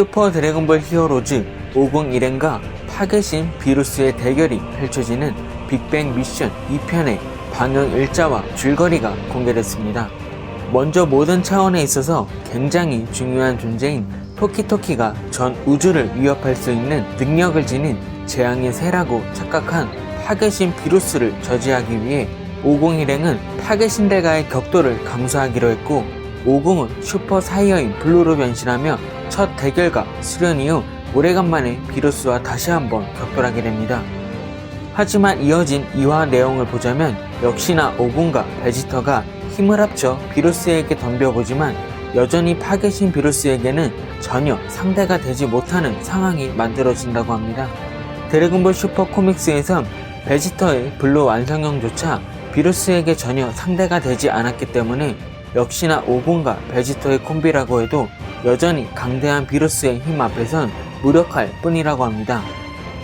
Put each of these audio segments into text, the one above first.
슈퍼 드래곤볼 히어로즈 501엔과 파괴신 비루스의 대결이 펼쳐지는 빅뱅 미션 2편의 방영 일자와 줄거리가 공개됐습니다. 먼저 모든 차원에 있어서 굉장히 중요한 존재인 토키토키가 전 우주를 위협할 수 있는 능력을 지닌 재앙의 새라고 착각한 파괴신 비루스를 저지하기 위해 501행은 파괴신들과의 격돌을 감수하기로 했고 50은 슈퍼 사이어인 블루로 변신하며 첫 대결과 수련 이후 오래간만에 비루스와 다시 한번 격돌하게 됩니다. 하지만 이어진 이화 내용을 보자면 역시나 오군과 베지터가 힘을 합쳐 비루스에게 덤벼보지만 여전히 파괴신 비루스에게는 전혀 상대가 되지 못하는 상황이 만들어진다고 합니다. 드래곤볼 슈퍼 코믹스에선 베지터의 블루 완성형조차 비루스에게 전혀 상대가 되지 않았기 때문에 역시나 오군과 베지터의 콤비라고 해도 여전히 강대한 비루스의 힘 앞에선 무력할 뿐이라고 합니다.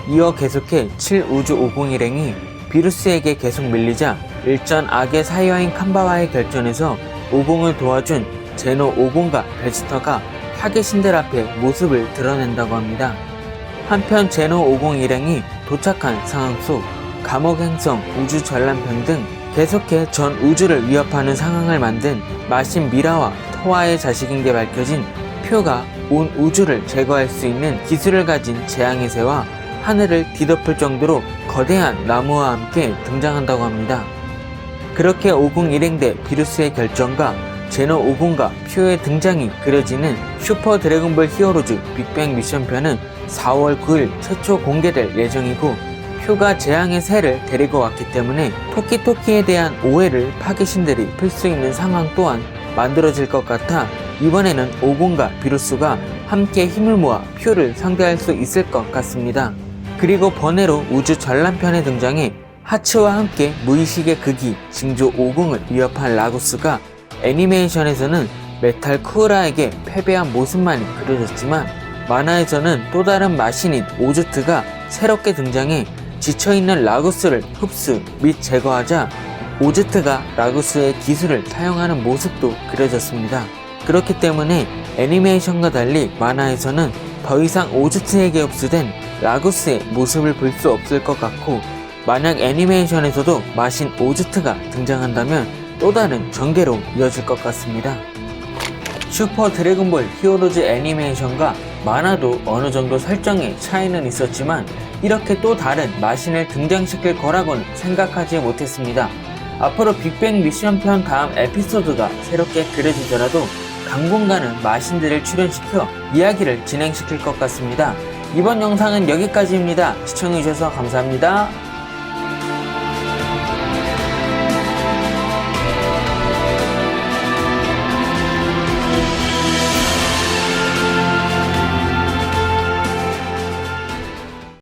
이어 계속해 7우주 501 행이 비루스에게 계속 밀리자 일전 악의 사이어인 캄바와의 결전에서 50을 도와준 제노 50과 베지터가 파괴신들 앞에 모습을 드러낸다고 합니다. 한편 제노 501행이 도착한 상황 속 감옥 행성 우주 전람편 등 계속해 전 우주를 위협하는 상황을 만든 마신 미라와 토아의 자식인 게 밝혀진 표가 온 우주를 제거할 수 있는 기술을 가진 재앙의 새와 하늘을 뒤덮을 정도로 거대한 나무와 함께 등장한다고 합니다. 그렇게 501행 대 비루스의 결정과 제노 5군과 퓨의 등장이 그려지는 슈퍼 드래곤볼 히어로즈 빅뱅 미션 편은 4월 9일 최초 공개될 예정이고 퓨가 재앙의 새를 데리고 왔기 때문에 토키토키에 대한 오해를 파괴신들이 풀 수 있는 상황 또한 만들어질 것 같아 이번에는 오군과 비루스가 함께 힘을 모아 퓨를 상대할 수 있을 것 같습니다. 그리고 번외로 우주 전람편에 등장해 하츠와 함께 무의식의 극이 징조 50을 위협한 라구스가 애니메이션에서는 메탈 쿠우라에게 패배한 모습만이 그려졌지만 만화에서는 또 다른 마신인 오즈트가 새롭게 등장해 지쳐있는 라구스를 흡수 및 제거하자 오즈트가 라구스의 기술을 사용하는 모습도 그려졌습니다. 그렇기 때문에 애니메이션과 달리 만화에서는 더 이상 오즈트에게 흡수된 라구스의 모습을 볼 수 없을 것 같고 만약 애니메이션에서도 마신 오즈트가 등장한다면 또 다른 전개로 이어질 것 같습니다. 슈퍼 드래곤볼 히어로즈 애니메이션과 만화도 어느 정도 설정에 차이는 있었지만 이렇게 또 다른 마신을 등장시킬 거라고는 생각하지 못했습니다. 앞으로 빅뱅 미션 편 다음 에피소드가 새롭게 그려지더라도 당분간은 마신들을 출연시켜 이야기를 진행시킬 것 같습니다. 이번 영상은 여기까지입니다. 시청해주셔서 감사합니다.